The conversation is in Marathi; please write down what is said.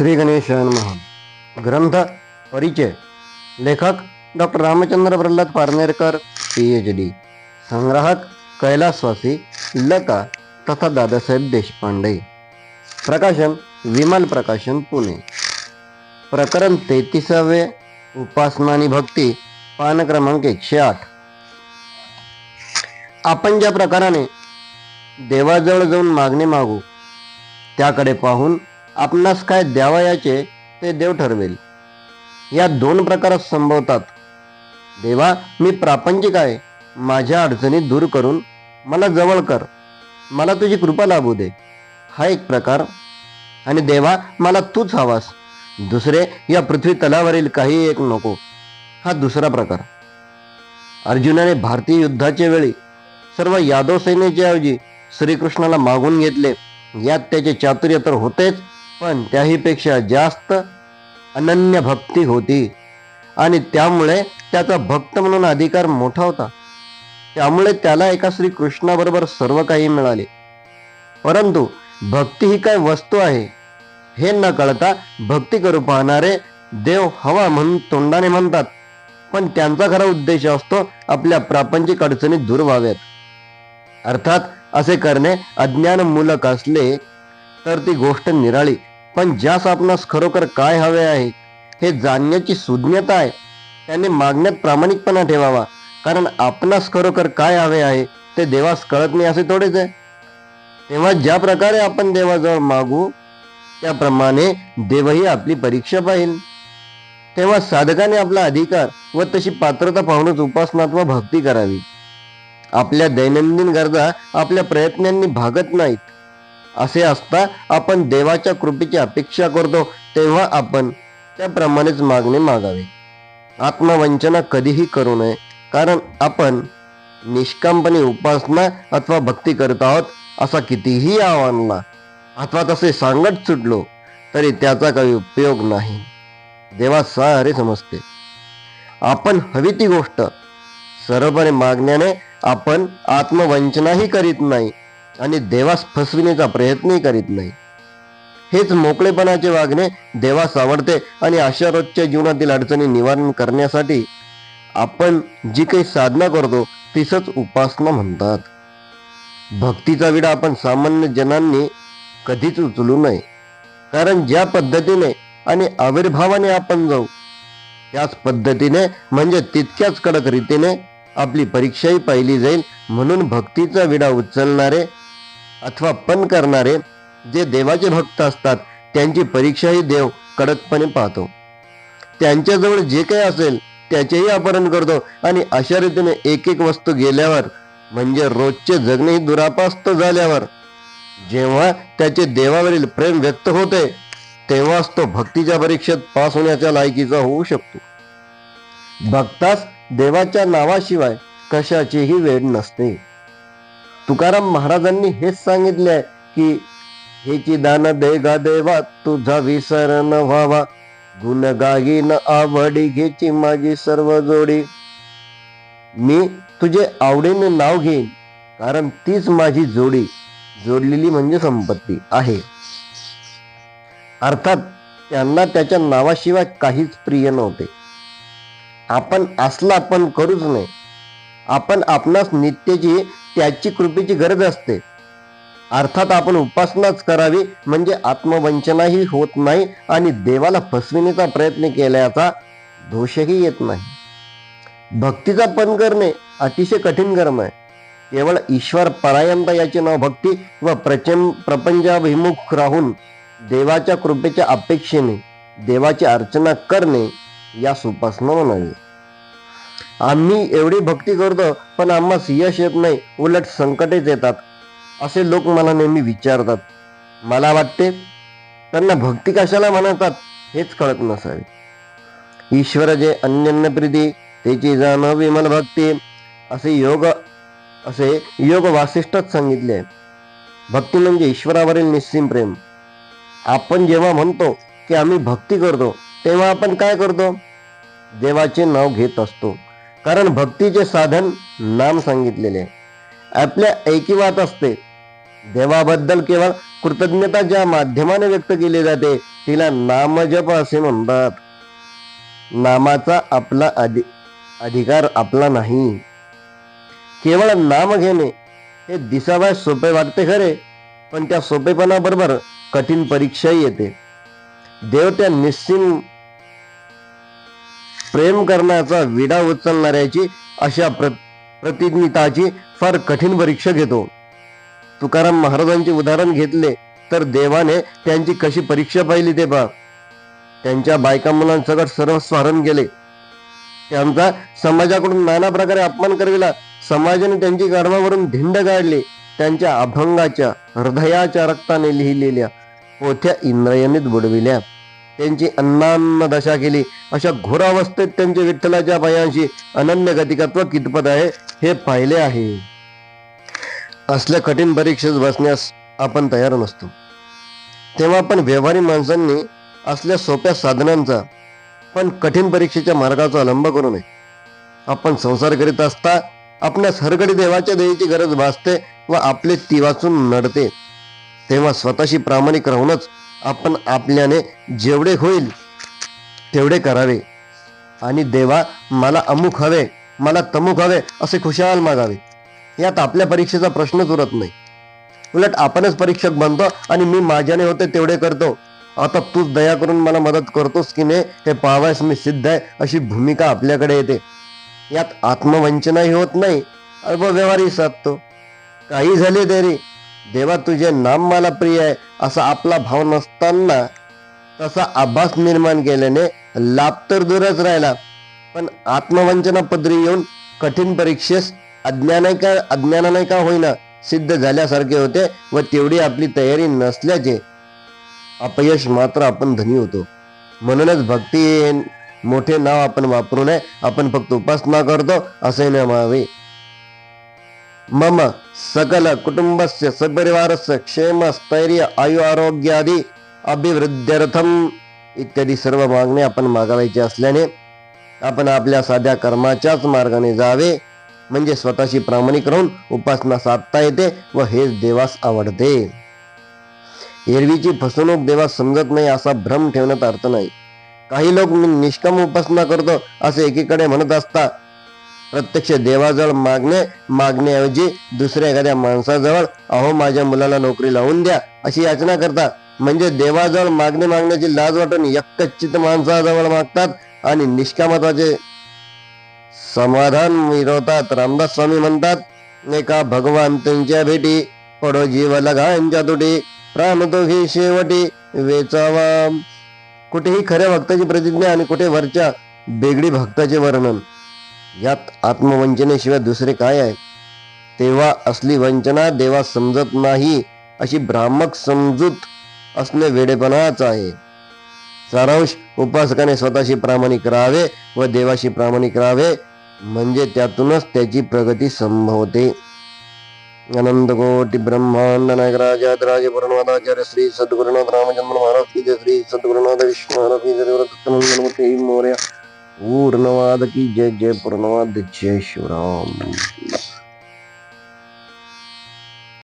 श्री गणेशान महा ग्रंथ परिचय. लेखक doctor Ramchandra Pralhad Parnerkar P H D संग्राहक कैलासवासी लका तथा दादासाहेब देशपांडे. प्रकाशन विमल प्रकाशन पुणे. प्रकरण तेहतीसावे उपासना आणि भक्ती पान क्रमांक एकशे आठ. आपण ज्या प्रकाराने देवाजवळ जाऊन मागणे मागू त्याकडे पाहून आपणास काय द्यावयाचे ते देव ठरवेल. या दोन प्रकारात संभवतात. देवा मी प्रापंचिक आहे. माझ्या अडचणी दूर करून मला जवळ कर. मला तुझी कृपा लाभू दे. हा एक प्रकार. आणि देवा मला तूच हवास. दुसरे या पृथ्वी तलावरील काही एक नको. हा दुसरा प्रकार. अर्जुनाने भारतीय युद्धाच्या वेळी सर्व यादव सेनेच्या ऐवजी श्रीकृष्णाला मागून घेतले. यात त्याचे चातुर्य तर होतेच पण त्याहीपेक्षा जास्त अनन्य भक्ती होती. आणि त्यामुळे त्याचा भक्त म्हणून अधिकार मोठा होता. त्यामुळे त्याला एका श्रीकृष्णाबरोबर सर्व काही मिळाले. परंतु भक्ती ही काय वस्तू आहे? हे न कळता भक्ती करू पाहणारे देव हवा म्हणून तोंडाने म्हणतात. पण त्यांचा खरा उद्देश असतो आपल्या प्रापंचिक अडचणी दूर व्हाव्यात. अर्थात असे करणे अज्ञानमूलक असले तर ती गोष्ट निराळी पण ज्यास आपणास खरोखर काय हवे आहे हे जाणण्याची सुज्ञता आहे. त्याने मागण्यात प्रामाणिकपणा ठेवावा. कारण आपणास खरोखर काय हवे आहे ते देवास कळत नाही असे थोडेच आहे. तेव्हा ज्या प्रकारे आपण देवाजवळ मागू त्याप्रमाणे देवही आपली परीक्षा पाहिल. तेव्हा साधकाने आपला अधिकार व तशी पात्रता पाहूनच उपासनात व भक्ती करावी. आपल्या दैनंदिन गरजा आपल्या प्रयत्नांनी भागत नाहीत. असे असता आपण देवाच्या कृपेची अपेक्षा करतो तेव्हा आपण त्याप्रमाणेच मागणे मागावे. आत्मवंचना कधीही करू नये कारण आपण निष्कामपणे उपासना अथवा भक्ती करत आहोत असा कितीही आव्हानला अथवा तसे सांगत सुटलो तरी त्याचा काही उपयोग नाही. देवा सारे समजते. आपण हवी ती गोष्ट. सर्वपणे मागण्याने आपण आत्मवंचनाही करीत नाही. आणि देवास फसविण्याचा प्रयत्नही करीत नाही. हेच मोकळेपणाचे वागणे देवास आवडते आणि अशा रोजच्या जीवनातील अडचणी निवारण करण्यासाठी आपण जी काही साधना करतो तीच उपासना म्हणतात. भक्तीचा विडा आपण सामान्य जनांनी कधीच उचलू नये. कारण ज्या पद्धतीने आणि आविर्भावाने आपण जाऊ त्याच पद्धतीने म्हणजे तितक्याच कडक रीतीने आपली परीक्षाही पाहिली जाईल. म्हणून भक्तीचा विडा उचलणारे अथवा पण करणारे जे देवाचे भक्त असतात त्यांची परीक्षाही देव कडकपणे पाहतो. त्यांच्याजवळ जे काही असेल त्याचेही अपहरण करतो आणि अशा रीतीने एक एक वस्तू गेल्यावर म्हणजे रोजचे जगणेही दुरापास्त झाल्यावर जेव्हा त्याचे देवावरील प्रेम व्यक्त होते तेव्हाच तो भक्तीच्या परीक्षेत पास होण्याच्या लायकीचा होऊ शकतो. भक्तास देवाच्या नावाशिवाय कशाचीही वेळ नसते. तुकाराम महाराजांनी हेच सांगितले आहे की हेची दान दे गा देवा तुझा विसर न व्हावा. गुण गागी न आवडी घेची माझी सर्व जोडी. मी तुझे आवडीने नाव घेईन कारण तीच माझी जोडी. जोडलेली म्हणजे संपत्ती आहे. अर्थात त्यांना त्याच्या नावाशिवाय काहीच प्रिय नव्हते. आपण असला पण करूच नाही आपण आपणास नित्यची त्याची कृपेची गरज असते. अर्थात आपण उपासनाच करावी म्हणजे आत्मवंचनाही होत नाही आणि देवाला फसविण्याचा प्रयत्न केल्याचा दोषही येत नाही. भक्तीचा पण करणे अतिशय कठीण कर्म आहे. केवळ ईश्वर परायंत याचे नाव भक्ती व प्रचम प्रपंचाभिमुख राहून देवाच्या कृपेच्या अपेक्षेने देवाची अर्चना करणे या उपासना म्हणावी. आम्ही एवढी भक्ती करतो पण आम्हास यश येत नाही उलट संकटेच येतात. असे लोक मला नेहमी विचारतात. मला वाटते त्यांना भक्ती कशाला म्हणतात हेच कळत नसावे. ईश्वर जे अन्यन्य प्रीती त्याची जाण विमल भक्ती असे योग असे योग वासिष्ठच सांगितले. आहे. भक्ती म्हणजे ईश्वरावरील निस्सीम प्रेम. आपण जेव्हा म्हणतो की आम्ही भक्ती करतो तेव्हा आपण काय करतो? देवाचे नाव घेत असतो. कारण भक्तीचे साधन नाम सांगितलेले. आहे. आपल्या ऐकिवात असते. देवाबद्दल केवळ कृतज्ञता ज्या माध्यमाने व्यक्त केली जाते तिला नामजप असे म्हणतात. नामाचा आपला अधि अधिकार आपला नाही. केवळ नाम घेणे हे दिसाव्या सोपे वाटते खरे पण त्या सोपेपणाबरोबर कठीण परीक्षाही येते. देव त्या निस्सीम प्रेम करण्याचा विडा उचलणाऱ्याची अशा प्र प्रतिज्ञिताची फार कठीण परीक्षा घेतो. तुकाराम महाराजांचे उदाहरण घेतले तर देवाने त्यांची कशी परीक्षा पाहिली ते पहा. त्यांच्या बायका मुलांसकट सर्वस्व हरण केले. त्यांचा समाजाकडून नाना प्रकारे अपमान करविला समाजाने त्यांची गर्भावरून धिंड काढली त्यांच्या अभंगाच्या हृदयाच्या रक्ताने लिहिलेल्या पोथ्या इंद्रयनीत बुडविल्या. त्यांची अन्नान्न दशा केली. अशा घोरावस्थेत त्यांच्या त्यांचे विठ्ठलाच्या पायांशी अनन्य गतिकत्व कितपत आहे हे पाहिले आहे. असल्या कठीण परीक्षेत बसण्यास आपण तयार नसतो. तेव्हा आपण व्यवहारी माणसांनी असल्या सोप्या साधनांचा पण कठीण परीक्षेच्या मार्गाचा अवलंब करू नये. आपण संसार करीत असता आपणास हरगडी देवाच्या देवीची गरज भासते व आपले ती वाचून नडते. तेव्हा स्वतःशी प्रामाणिक राहूनच आपण आपल्याने जेवढे होईल तेवढे करावे. आणि देवा मला अमुक हवे मला तमुक हवे असे खुशाल मागावे. यात आपल्या परीक्षेचा प्रश्नच उरत नाही. उलट आपणच परीक्षक बनतो आणि मी माझ्याने होते तेवढे करतो. आता तूच दया करून मला मदत करतोस की नाही हे पाहावयास मी सिद्ध आहे अशी भूमिका आपल्याकडे येते. यात आत्मवंचनाही होत नाही अल्पव्यवहारही साधतो. काही झाले तरी देवा तुझे नाम मला प्रिय आहे असा आपला भाव नसताना तसा आभास निर्माण केल्याने लाभ तर दूरच राहिला. पण आत्मवंचना पदरी येऊन कठीण परीक्षेस अज्ञानाय का अज्ञानाने का होईना सिद्ध झाल्यासारखे होते व तेवढी आपली तयारी नसल्याचे अपयश मात्र आपण धनी होतो. म्हणूनच भक्ती मोठे नाव आपण वापरू नये. आपण फक्त उपासना करतो असे न व्हावे मम सकल कुटुंबस्य सपरिवारस्य क्षेम स्थैर्य आयु आरोग्यादी अभिवृद्ध्यर्थम इत्यादी सर्व मागणे आपण मागावायची असल्याने आपण आपल्या साध्या कर्माच्याच मार्गाने जावे म्हणजे स्वतःशी प्रामाणिक राहून उपासना साधता येते व हेच देवास आवडते. एरवीची फसवणूक देवास समजत नाही असा भ्रम ठेवण्यात अर्थ नाही. काही लोक मी निष्काम उपासना करतो असे एकीकडे म्हणत असता प्रत्यक्ष देवाजवळ मागणे मागण्याऐवजी दुसऱ्या एखाद्या माणसाजवळ अहो माझ्या मुलाला नोकरी लावून द्या अशी याचना करता म्हणजे देवाजवळ मागणे मागण्याची लाज वाटून यक्कचित माणसाजवळ मागतात आणि निष्कामत्वाचे समाधान मिळवतात. रामदास स्वामी म्हणतात एका भगवान त्यांच्या भेटी पडो जीव लगांच्या तुटी प्राण तो शेवटी वेचावा. कुठेही खऱ्या भक्ताची प्रतिज्ञा आणि कुठे वरच्या बेगडी भक्ताचे वर्णन. यात आत्मवंचनेशिवाय दुसरे काय आहे? तेव्हा असली वंचना देवा समजत नाही अशी भ्रामक समजूत असणे वेडेपणाच आहे. सारांश उपासकाने स्वतःशी प्रामाणिक राहावे व देवाशी प्रामाणिक राहावे म्हणजे त्यातूनच त्याची प्रगती संभवते अनंतकोटी ब्रह्मांड नायकराजात राज श्री सद्गुरुनाथ रामचंद्र महाराज की जय श्री सद्गुरुनाथ विष्णू महाराज की जय मोर्या पूर्णवाद की जय जय पूर्णवाद जय शिवराम